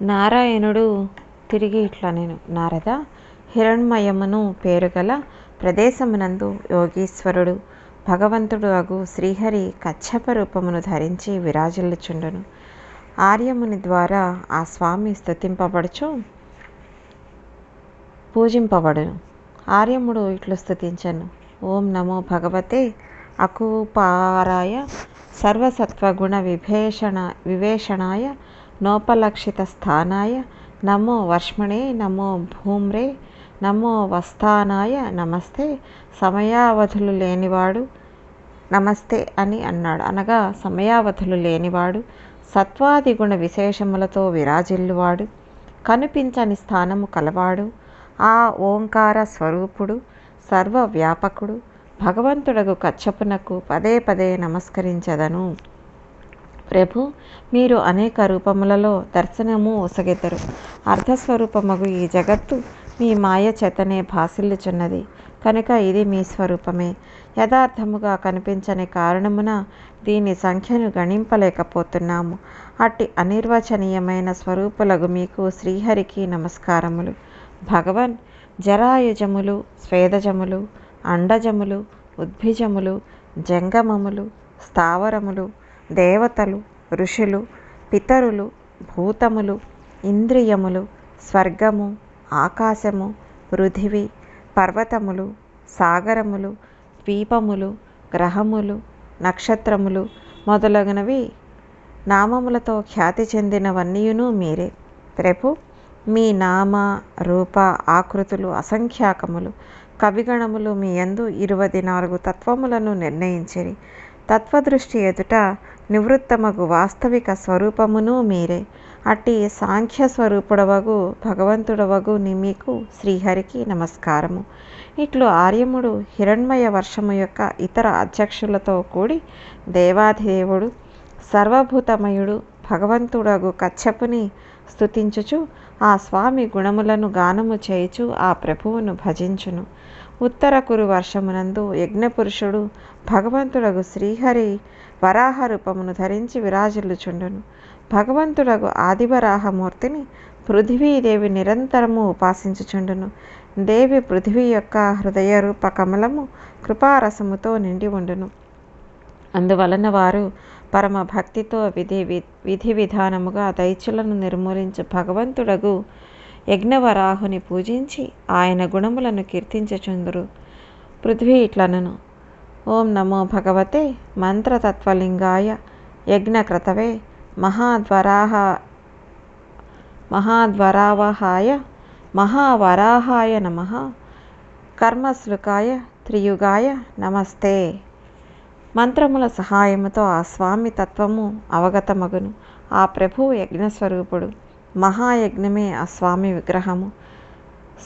నారాయణుడు తిరిగి ఇట్లా నేను నారద హిరణ్మయమును పేరుగల ప్రదేశమునందు యోగీశ్వరుడు భగవంతుడు అగు శ్రీహరి కచ్చప రూపమును ధరించి విరాజిల్లుచుండును. ఆర్యముని ద్వారా ఆ స్వామి స్థుతింపబడుచు పూజింపబడును. ఆర్యముడు ఇట్లు స్థుతించను ఓం నమో భగవతే అకూపారాయ సర్వసత్వగుణ విభేషణ వివేషణాయ నోపలక్షిత స్థానాయ నమో వర్ష్మణే నమో భూమ్రే నమో వస్థానాయ నమస్తే సమయావధులు లేనివాడు నమస్తే అని అన్నాడు. అనగా సమయావధులు లేనివాడు సత్వాది గుణ విశేషములతో విరాజిల్లువాడు కనిపించని స్థానము కలవాడు ఆ ఓంకార స్వరూపుడు సర్వవ్యాపకుడు భగవంతుడకు కచ్చపునకు పదే పదే నమస్కరించదను. ప్రభు మీరు అనేక రూపములలో దర్శనము ఒసగెదరు. అర్ధస్వరూపమగు ఈ జగత్తు మీ మాయ చేతనే భాసిల్లుచున్నది. కనుక ఇది మీ స్వరూపమే. యథార్థముగా కనిపించని కారణమున దీని సంఖ్యను గణింపలేకపోతున్నాము. అట్టి అనిర్వచనీయమైన స్వరూపులగు మీకు శ్రీహరికి నమస్కారములు. భగవన్ జరాయుజములు స్వేదజములు అండజములు ఉద్భిజములు జంగమములు స్థావరములు దేవతలు ఋషులు పితరులు భూతములు ఇంద్రియములు స్వర్గము ఆకాశము పృథివి పర్వతములు సాగరములు ద్వీపములు గ్రహములు నక్షత్రములు మొదలగునవి నామములతో ఖ్యాతి చెందినవన్నీయును మీరే. రేపు మీ నామ రూప ఆకృతులు అసంఖ్యాకములు కవిగణములు మీ యందు ఇరవై నాలుగు తత్వములను నిర్ణయించిరి. తత్వదృష్టి ఎదుట నివృత్తమగు వాస్తవిక స్వరూపమును మీరే. అట్టి సాంఖ్య స్వరూపుడవగు భగవంతుడవగు ని మీకు శ్రీహరికి నమస్కారము. ఇట్లు ఆర్యముడు హిరణ్మయ వర్షము యొక్క ఇతర అధ్యక్షులతో కూడి దేవాధిదేవుడు సర్వభూతమయుడు భగవంతుడగు కచ్చపుని స్తుతించుచు ఆ స్వామి గుణములను గానము చేయుచు ఆ ప్రభువును భజించును. ఉత్తర కురు వర్షమునందు యజ్ఞపురుషుడు భగవంతుడగు శ్రీహరి వరాహ రూపమును ధరించి విరాజిల్లుచుండును. భగవంతుడగు ఆదివరాహమూర్తిని పృథివీదేవి నిరంతరము ఉపాసించుచుండును. దేవి పృథివీ యొక్క హృదయ రూప కమలము కృపారసముతో నిండి ఉండును. అందువలన వారు పరమ భక్తితో విధి విధి విధానముగా దైత్యులను నిర్మూలించు భగవంతుడగు యజ్ఞవరాహుని పూజించి ఆయన గుణములను కీర్తించచుందురు. పృథ్వీ ఇట్లనను. ఓం నమో భగవతే మంత్రతత్వలింగాయ యజ్ఞక్రతవే మహాద్వరాహ మహాద్వరావహాయ మహావరాహాయ నమ. కర్మశ్లుకాయ త్రియుగాయ నమస్తే. మంత్రముల సహాయముతో ఆ స్వామి తత్వము అవగతమగును. ఆ ప్రభు యజ్ఞస్వరూపుడు. మహాయజ్ఞమే ఆ స్వామి విగ్రహము.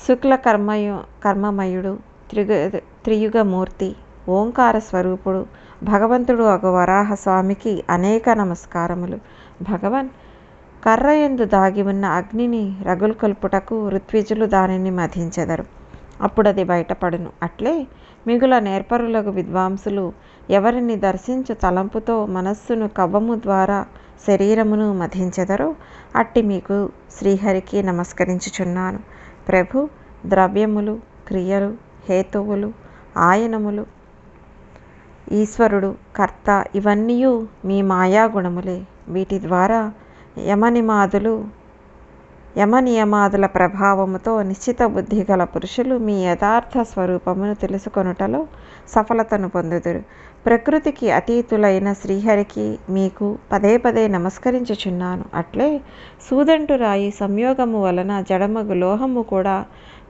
శుక్ల కర్మయు కర్మమయుడు త్రిగ త్రియుగమూర్తి ఓంకార స్వరూపుడు భగవంతుడు ఒక వరాహ స్వామికి అనేక నమస్కారములు. భగవన్ కర్రయందు దాగి ఉన్న అగ్నిని రగుల్కొల్పుటకు ఋత్విజులు దానిని మధించెదరు. అప్పుడది బయటపడును. అట్లే మిగుల నేర్పరులకు విద్వాంసులు ఎవరిని దర్శించు తలంపుతో మనస్సును కవ్వము ద్వారా శరీరమును మధించెదరో అట్టి మీకు శ్రీహరికి నమస్కరించుచున్నాను. ప్రభు ద్రవ్యములు క్రియలు హేతువులు ఆయనములు ఈశ్వరుడు కర్త ఇవన్నీ మీ మాయాగుణములే. వీటి ద్వారా యమనిమాదులు యమనియమాదుల ప్రభావముతో నిశ్చిత బుద్ధి గల పురుషులు మీ యథార్థ స్వరూపమును తెలుసుకొనుటలో సఫలతను పొందుదురు. ప్రకృతికి అతీతులైన శ్రీహరికి మీకు పదే పదే నమస్కరించుచున్నాను. అట్లే సూదంటు రాయి సంయోగము వలన జడమగు లోహము కూడా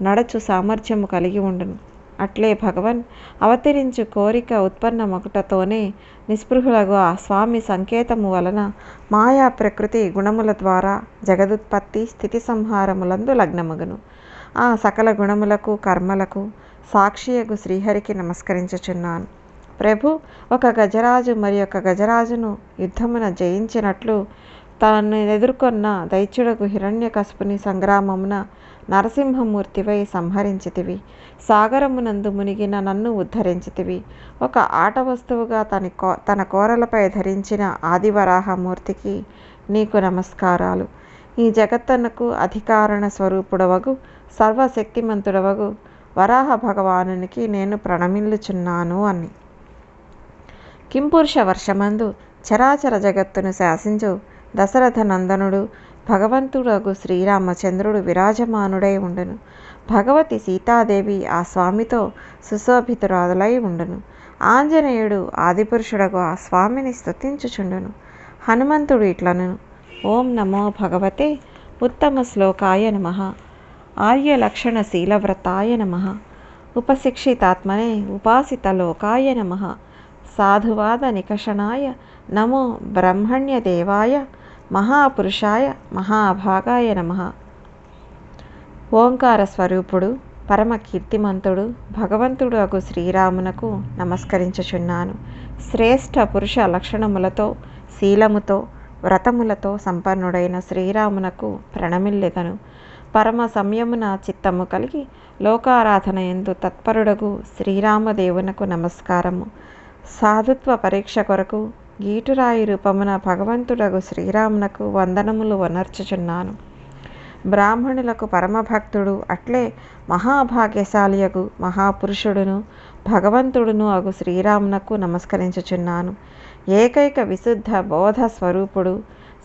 నడచు సామర్థ్యము కలిగి ఉండును. అట్లే భగవన్ అవతరించు కోరిక ఉత్పన్న మకుటతోనే నిస్పృహులకు ఆ స్వామి సంకేతము వలన మాయా ప్రకృతి గుణముల ద్వారా జగదుత్పత్తి స్థితి సంహారములందు లగ్నమగును. ఆ సకల గుణములకు కర్మలకు సాక్షియగు శ్రీహరికి నమస్కరించుచున్నాను. ప్రభు ఒక గజరాజు మరి ఒక గజరాజును యుద్ధమున జయించినట్లు తనను ఎదుర్కొన్న దైత్యుడకు హిరణ్యకశపుని సంగ్రామమున నరసింహమూర్తివై సంహరించితివి. సాగరమునందు మునిగిన నన్ను ఉద్ధరించితివి. ఒక ఆట వస్తువుగా తన కో తన కోరలపై ధరించిన ఆదివరాహమూర్తికి నీకు నమస్కారాలు. ఈ జగత్తనకు అధికారణ స్వరూపుడవగు సర్వశక్తిమంతుడవగు వరాహ భగవానునికి నేను ప్రణమిల్లుచున్నాను అని. కింపురుష వర్షమందు చరాచర జగత్తును శాసించు దశరథ నందనుడు భగవంతుడగు శ్రీరామచంద్రుడు విరాజమానుడై ఉండును. భగవతి సీతాదేవి ఆ స్వామితో సుశోభితురాదులై ఉండును. ఆంజనేయుడు ఆదిపురుషుడగు ఆ స్వామిని స్తుతించుచుండును. హనుమంతుడు ఇట్లను ఓం నమో భగవతే ఉత్తమ శ్లోకాయ నమ. ఆర్యలక్షణ శీలవ్రతాయ నమ. ఉపశిక్షితాత్మనే ఉపాసిత లోకాయ నమ. సాధువాద నికషణాయ నమో బ్రహ్మణ్యదేవాయ మహాపురుషాయ మహాభాగాయ నమ ఓంకార స్వరూపుడు పరమ కీర్తిమంతుడు భగవంతుడు అగు శ్రీరామునకు నమస్కరించుచున్నాను. శ్రేష్ఠ పురుష లక్షణములతో శీలముతో వ్రతములతో సంపన్నుడైన శ్రీరామునకు ప్రణమిల్లెదను. పరమ సంయమున చిత్తము కలిగి లోకారాధన ఎందు తత్పరుడగు శ్రీరామదేవునకు నమస్కారము. సాధుత్వ పరీక్ష కొరకు గీటురాయి రూపమున భగవంతుడగు శ్రీరామునకు వందనములు వనర్చుచున్నాను. బ్రాహ్మణులకు పరమభక్తుడు అట్లే మహాభాగ్యశాలియగు మహాపురుషుడును భగవంతుడును అగు శ్రీరామునకు నమస్కరించుచున్నాను. ఏకైక విశుద్ధ బోధ స్వరూపుడు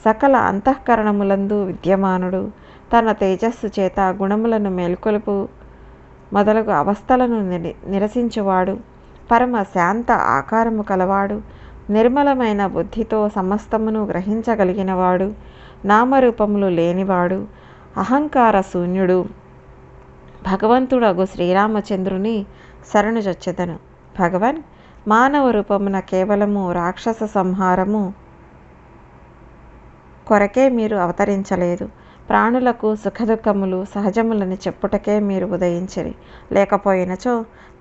సకల అంతఃకరణములందు విద్యమానుడు తన తేజస్సు చేత గుణములను మేల్కొలుపు మొదలగు అవస్థలను నిరి నిరసించువాడు. పరమ శాంత ఆకారము కలవాడు. నిర్మలమైన బుద్ధితో సమస్తమును గ్రహించగలిగినవాడు. నామరూపములు లేనివాడు. అహంకార శూన్యుడు. భగవంతుడగు శ్రీరామచంద్రుని శరణు శరణుజొచ్చెదను భగవన్ మానవ రూపమున కేవలము రాక్షస సంహారము కొరకే మీరు అవతరించలేదు. ప్రాణులకు సుఖదుఖములు సహజములని చెప్పుటకే మీరు ఉదయించరి. లేకపోయినచో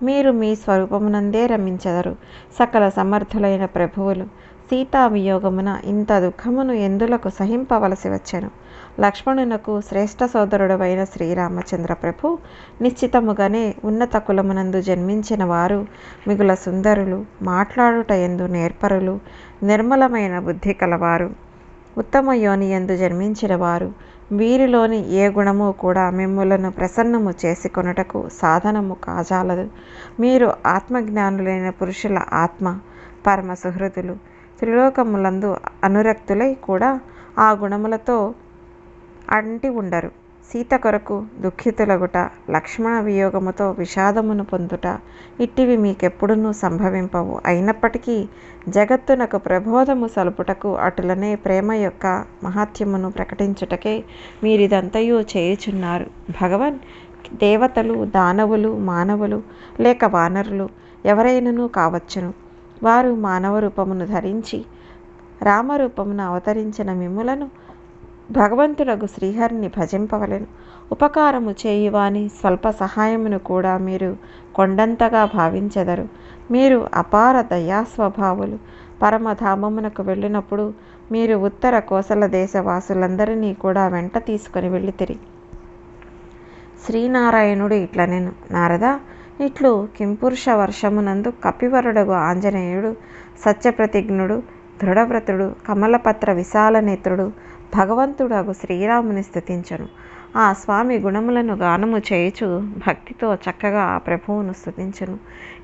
మీరు మీ స్వరూపమునందే రమించెదరు. సకల సమర్థులైన ప్రభువులు సీతా వియోగమున ఇంత దుఃఖమును ఎందులకు సహింపవలసి వచ్చెను? లక్ష్మణునకు శ్రేష్ఠ సోదరుడవైన శ్రీరామచంద్ర ప్రభు నిశ్చితముగానే ఉన్నత కులమునందు జన్మించిన వారు మిగుల సుందరులు మాట్లాడుట ఎందు నేర్పరులు నిర్మలమైన బుద్ధి కలవారు ఉత్తమ యోని ఎందు జన్మించిన వారు వీరిలోని ఏ గుణము కూడా మిమ్ములను ప్రసన్నము చేసుకొనుటకు సాధనము కాజాలదు. మీరు ఆత్మజ్ఞానులైన పురుషుల ఆత్మ పరమ సుహృతులు త్రిలోకములందు అనురక్తులై కూడా ఆ గుణములతో అంటి ఉండరు. సీత కొరకు దుఃఖితులగుట లక్ష్మణ వియోగముతో విషాదమును పొందుట ఇట్టివి మీకెప్పుడునూ సంభవింపవు. అయినప్పటికీ జగత్తునకు ప్రబోధము సలుపుటకు అటులనే ప్రేమ యొక్క మహాత్యమును ప్రకటించుటకే మీరిదంతయు చేయుచున్నారు. భగవన్ దేవతలు దానవులు మానవులు లేక వానరులు ఎవరైనను కావచ్చును. వారు మానవ రూపమును ధరించి రామరూపమును అవతరించిన మిమ్ములను భగవంతుడగు శ్రీహరిని భజింపవలెను. ఉపకారము చేయువాని స్వల్ప సహాయమును కూడా మీరు కొండంతగా భావించెదరు. మీరు అపార దయాస్వభావులు. పరమధామమునకు వెళ్ళినప్పుడు మీరు ఉత్తర కోసల దేశవాసులందరినీ కూడా వెంట తీసుకొని వెళ్ళితిరి. శ్రీనారాయణుడు ఇట్ల నేను నారద ఇట్లు కింపురుష వర్షమునందు కపివరుడగు ఆంజనేయుడు సత్యప్రతిజ్ఞుడు దృఢవ్రతుడు కమలపత్ర విశాల నేత్రుడు భగవంతుడగు శ్రీరాముని స్థుతించను ఆ స్వామి గుణములను గానము చేయుచు భక్తితో చక్కగా ఆ ప్రభువును స్థుతించను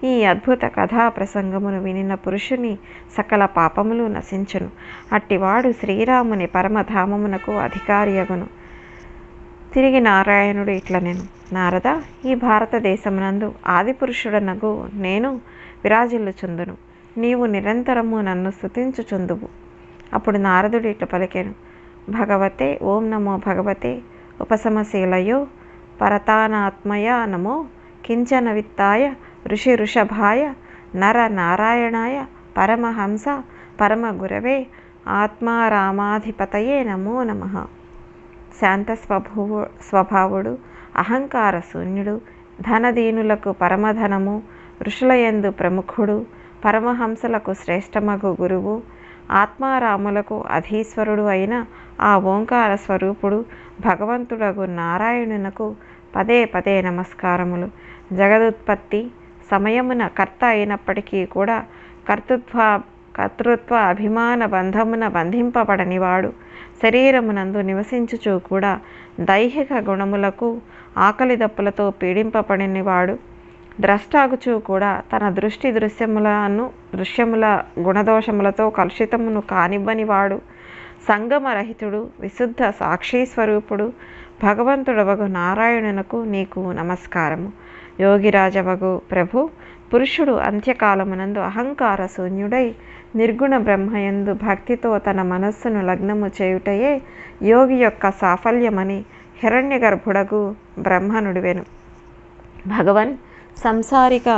ఈ అద్భుత కథా ప్రసంగమును వినిన పురుషుని సకల పాపములు నశించును. అట్టివాడు శ్రీరాముని పరమధామమునకు అధికారియగును. తిరిగి నారాయణుడు ఇట్ల నేను నారద ఈ భారతదేశమునందు ఆదిపురుషుడనగు నేను విరాజిల్లుచుందును నీవు నిరంతరము నన్ను స్థుతించుచుందువు అప్పుడు నారదుడు ఇట్లా పలికాను. భగవతే ఓం నమో భగవతే ఉపశమశీలయో పరతానాత్మయ నమో కించన విత్తాయ ఋషి ఋషభాయ నర నారాయణాయ పరమహంస పరమ గురవే ఆత్మారామాధిపతయే నమో నమ. శాంత స్వభావు స్వభావుడు అహంకార శూన్యుడు ధనదీనులకు పరమధనము ఋషులయందు ప్రముఖుడు పరమహంసలకు శ్రేష్టమగు గురువు ఆత్మారాములకు అధీశ్వరుడు అయిన ఆ ఓంకార స్వరూపుడు భగవంతుడగు నారాయణునకు పదే పదే నమస్కారములు. జగదుత్పత్తి సమయమున కర్త అయినప్పటికీ కూడా కర్తృత్వ కర్తృత్వ అభిమాన బంధమున బంధింపబడనివాడు. శరీరమునందు నివసించుచూ కూడా దైహిక గుణములకు ఆకలి దప్పులతో పీడింపబడినవాడు. ద్రష్టాగుచూ కూడా తన దృష్టి దృశ్యములను దృశ్యముల గుణదోషములతో కలుషితమును కానివ్వనివాడు. సంగమరహితుడు విశుద్ధ సాక్షి స్వరూపుడు భగవంతుడవగు నారాయణునకు నీకు నమస్కారము. యోగిరాజవగు ప్రభు పురుషుడు అంత్యకాలమునందు అహంకార శూన్యుడై నిర్గుణ బ్రహ్మయందు భక్తితో తన మనస్సును లగ్నము చేయుటయే యోగి యొక్క సాఫల్యమని హిరణ్య గర్భుడగు బ్రహ్మనుడివెను. భగవన్ సంసారిక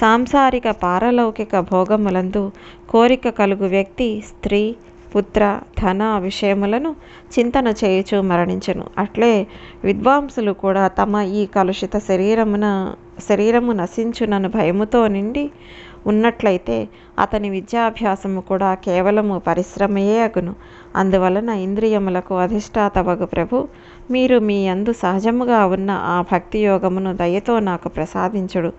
సాంసారిక పారలౌకిక భోగములందు కోరిక కలుగు వ్యక్తి స్త్రీ పుత్ర ధన విషయములను చింతన చేయుచు మరణించను. అట్లే విద్వాంసులు కూడా తమ ఈ కలుషిత శరీరమున శరీరము నశించునను భయముతో నిండి ఉన్నట్లయితే అతని విద్యాభ్యాసము కూడా కేవలము పరిశ్రమయే అగును. అందువలన ఇంద్రియములకు అధిష్టాత వగు ప్రభు మీరు మీ అందు సహజముగా ఉన్న ఆ భక్తి యోగమును దయతో నాకు ప్రసాదించుడు.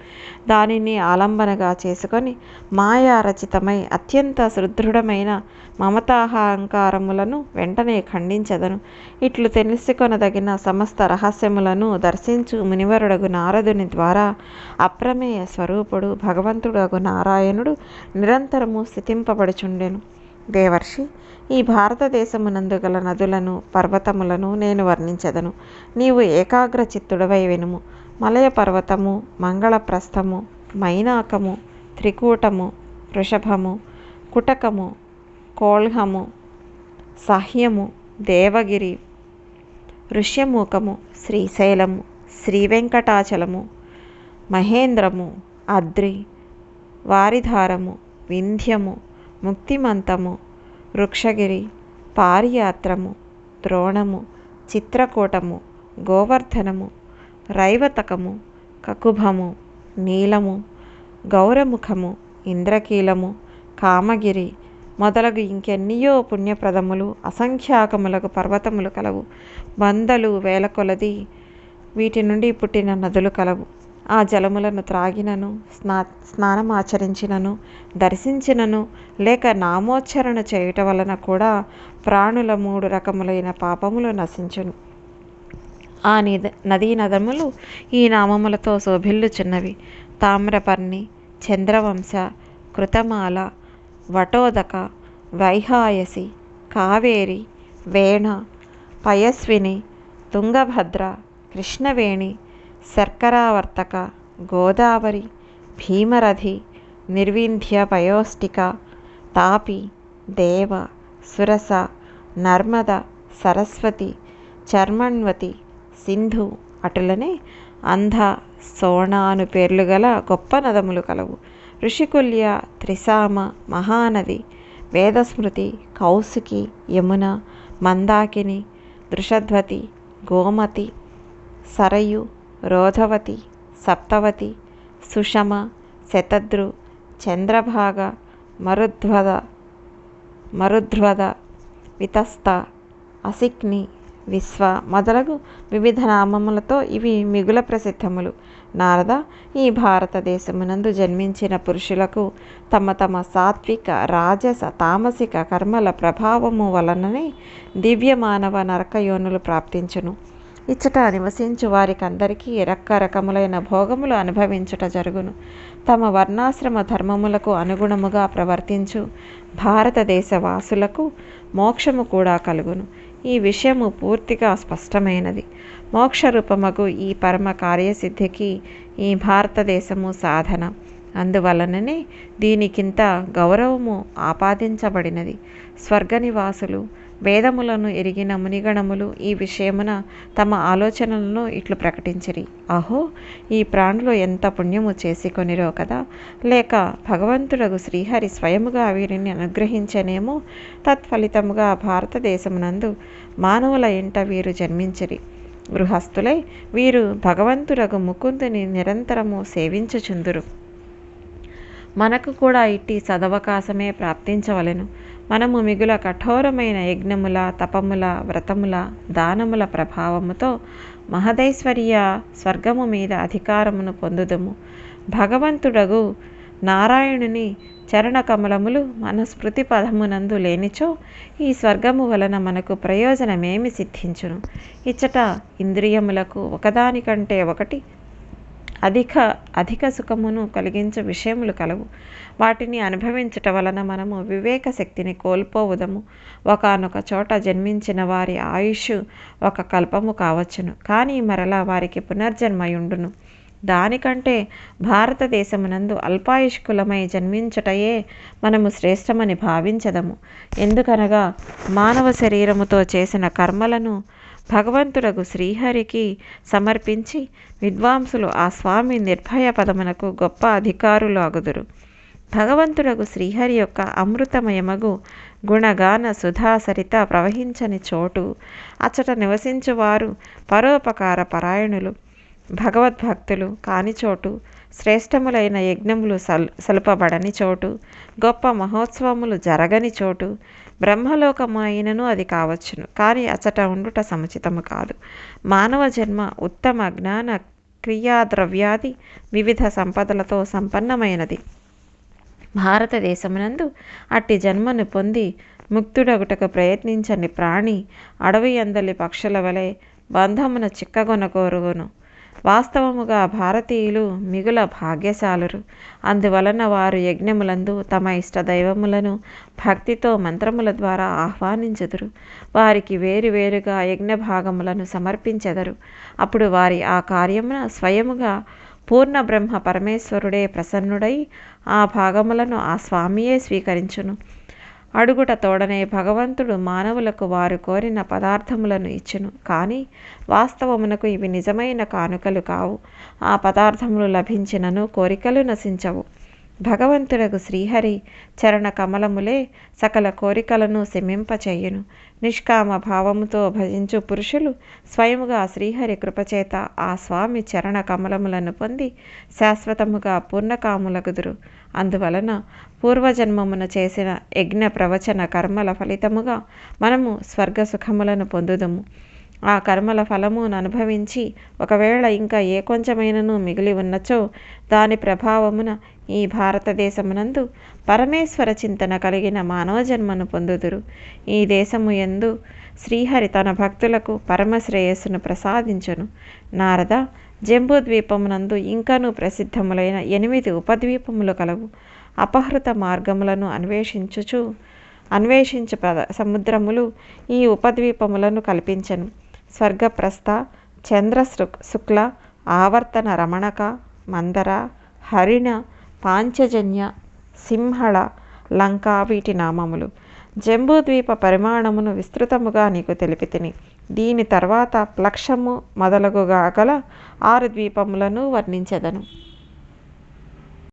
దానిని ఆలంబనగా చేసుకొని మాయారచితమై అత్యంత సుదృఢమైన మమతాహంకారములను వెంటనే ఖండించదను. ఇట్లు తెలుసుకొనదగిన సమస్త రహస్యములను దర్శించు మునివరుడగు నారదుని ద్వారా అప్రమేయ స్వరూపుడు భగవంతుడగు నారాయణుడు నిరంతరము స్థితింపబడుచుండెను. దేవర్షి ఈ భారతదేశమునందు గల నదులను పర్వతములను నేను వర్ణించదను. నీవు ఏకాగ్ర చిత్తుడవై వినుము. మలయ పర్వతము మంగళప్రస్థము మైనాకము త్రికూటము వృషభము కుటకము కోల్హము సహ్యము దేవగిరి ఋష్యమూకము శ్రీశైలము శ్రీ వెంకటాచలము మహేంద్రము అద్రి వారిధారము వింధ్యము ముక్తిమంతము వృక్షగిరి పారియాత్రము ద్రోణము చిత్రకూటము గోవర్ధనము రైవతకము కకుభము నీలము గౌరముఖము ఇంద్రకీలము కామగిరి మొదలగు ఇంకెన్నియో పుణ్యప్రదములు అసంఖ్యాకములకు పర్వతములు కలవు. వందలు వేల కొలది వీటి నుండి పుట్టిన నదులు కలవు. ఆ జలములను త్రాగినను స్నా స్నానమాచరించినను దర్శించినను లేక నామోచ్చరణ చేయుట వలన కూడా ప్రాణుల మూడు రకములైన పాపములు నశించును. ఆ నిద నదీ నదములు ఈ నామములతో శోభిల్లుచున్నవి. తామ్రపర్ణి చంద్రవంశ కృతమాల వటోదక వైహాయసి కావేరి వేణ పయస్విని తుంగభద్ర కృష్ణవేణి శర్కరావర్తక గోదావరి భీమరథి నిర్వింధ్య పయోష్టిక తాపి దేవ సురస నర్మద సరస్వతి చర్మణ్వతి సింధు అటులనే అంధ సోణ అను పేర్లు గల గొప్ప నదములు కలవు. ఋషికుల్య త్రిసామ మహానది వేదస్మృతి కౌసుకి యమున మందాకిని దృషధ్వతి గోమతి సరయు రోధవతి సప్తవతి సుషమ శతద్రు చంద్రభాగ మరుధ్వద మరుధ్వద వితస్త అసిక్ని విశ్వ మొదలగు వివిధ నామములతో ఇవి మిగుల ప్రసిద్ధములు. నారద ఈ భారతదేశమునందు జన్మించిన పురుషులకు తమ తమ సాత్విక రాజస తామసిక కర్మల ప్రభావము వలననే దివ్య మానవ నరకయోనులు ప్రాప్తించును. ఇచ్చట నివసించు వారికందరికీ రకరకములైన భోగములు అనుభవించుట జరుగును. తమ వర్ణాశ్రమ ధర్మములకు అనుగుణముగా ప్రవర్తించు భారతదేశ వాసులకు మోక్షము కూడా కలుగును. ఈ విషయము పూర్తిగా స్పష్టమైనది. మోక్షరూపమగు ఈ పరమ కార్యసిద్ధికి ఈ భారతదేశము సాధన. అందువలననే దీనికింత గౌరవము ఆపాదించబడినది. స్వర్గనివాసులు వేదములను ఎరిగిన మునిగణములు ఈ విషయమున తమ ఆలోచనలను ఇట్లు ప్రకటించిరి. అహో ఈ ప్రాణులు ఎంత పుణ్యము చేసికొనిరో కదా. లేక భగవంతుడగు శ్రీహరి స్వయముగా వీరిని అనుగ్రహించనేమో తత్ఫలితముగా భారతదేశమునందు మానవుల ఇంట వీరు జన్మించిరి. గృహస్థులై వీరు భగవంతుడగు ముకుందుని నిరంతరము సేవించుచుందురు. మనకు కూడా ఇట్టి సదవకాశమే ప్రాప్తించవలెను. మనము మిగుల కఠోరమైన యజ్ఞముల తపముల వ్రతముల దానముల ప్రభావముతో మహదైశ్వర్య స్వర్గము మీద అధికారమును పొందుదుము. భగవంతుడగు నారాయణుని చరణ కమలములు మన స్మృతి పదమునందు లేనిచో ఈ స్వర్గము వలన మనకు ప్రయోజనమేమి సిద్ధించును? ఇచ్చట ఇంద్రియములకు ఒకదానికంటే ఒకటి అధిక అధిక సుఖమును కలిగించే విషయములు కలవు. వాటిని అనుభవించటం వలన మనము వివేక శక్తిని కోల్పోవుదము. ఒకనొక చోట జన్మించిన వారి ఆయుష్ ఒక కల్పము కావచ్చును. కానీ మరలా వారికి పునర్జన్మయుండును. దానికంటే భారతదేశమునందు అల్పాయుష్కులమై జన్మించుటయే మనము శ్రేష్టమని భావించదము. ఎందుకనగా మానవ శరీరముతో చేసిన కర్మలను భగవంతులకు శ్రీహరికి సమర్పించి విద్వాంసులు ఆ స్వామి నిర్భయ పదమునకు గొప్ప అధికారులు అగుదురు భగవంతుడగు శ్రీహరి యొక్క అమృతమయమగు గుణగాన సుధాసరిత ప్రవహించని చోటు అచ్చట నివసించువారు పరోపకార పరాయణులు భగవద్భక్తులు కాని చోటు శ్రేష్టములైన యజ్ఞములు సల్ సలుపబడని చోటు గొప్ప మహోత్సవములు జరగని చోటు బ్రహ్మలోకమైనను అది కావచ్చును. కానీ అచట ఉండుట సముచితము కాదు. మానవ జన్మ ఉత్తమ జ్ఞాన క్రియాద్రవ్యాది వివిధ సంపదలతో సంపన్నమైనది. భారతదేశమునందు అట్టి జన్మను పొంది ముక్తుడగుటకు ప్రయత్నించని ప్రాణి అడవి అందలి పక్షుల వలె బంధమున చిక్కగొనగోరుగును. వాస్తవముగా భారతీయులు మిగుల భాగ్యశాలురు. అందువలన వారు యజ్ఞములందు తమ ఇష్ట దైవములను భక్తితో మంత్రముల ద్వారా ఆహ్వానించుదురు. వారికి వేరువేరుగా యజ్ఞ భాగములను సమర్పించెదరు. అప్పుడు వారి ఆ కార్యమున స్వయముగా పూర్ణ బ్రహ్మ పరమేశ్వరుడే ప్రసన్నుడై ఆ భాగములను ఆ స్వామియే స్వీకరించును. అడుగుట తోడనే భగవంతుడు మానవులకు వారు కోరిన పదార్థములను ఇచ్చును. కానీ వాస్తవమునకు ఇవి నిజమైన కానుకలు కావు. ఆ పదార్థములు లభించినను కోరికలు నశించవు. భగవంతుడకు శ్రీహరి చరణ కమలములే సకల కోరికలను శమింపచేయును. నిష్కామ భావముతో భజించు పురుషులు స్వయముగా శ్రీహరి కృపచేత ఆ స్వామి చరణ కమలములను పొంది శాశ్వతముగా పూర్ణకాములగుదురు. అందువలన పూర్వజన్మమున చేసిన యజ్ఞ ప్రవచన కర్మల ఫలితముగా మనము స్వర్గ సుఖములను పొందుదుము. ఆ కర్మల ఫలమును అనుభవించి ఒకవేళ ఇంకా ఏ కొంచెమైనను మిగిలి ఉన్నచో దాని ప్రభావమున ఈ భారతదేశమునందు పరమేశ్వర చింతన కలిగిన మానవ జన్మను పొందుదురు. ఈ దేశము ఎందు శ్రీహరి తన భక్తులకు పరమశ్రేయస్సును ప్రసాదించును. నారద జంబూద్వీపమునందు ఇంకనూ ప్రసిద్ధములైన ఎనిమిది ఉపద్వీపములు కలవు. అపహృత మార్గములను అన్వేషించుచు అన్వేషించు పద సముద్రములు ఈ ఉపద్వీపములను కల్పించను. స్వర్గప్రస్థ చంద్ర శుక్ల ఆవర్తన రమణక మందర హరిణ పాంచజన్య సింహళ లంక వీటి నామములు. జంబూద్వీప పరిమాణమును విస్తృతముగా నీకు తెలిపితిని. దీని తర్వాత ప్లక్షము మొదలగుగా గల ఆరు ద్వీపములను వర్ణించెదను.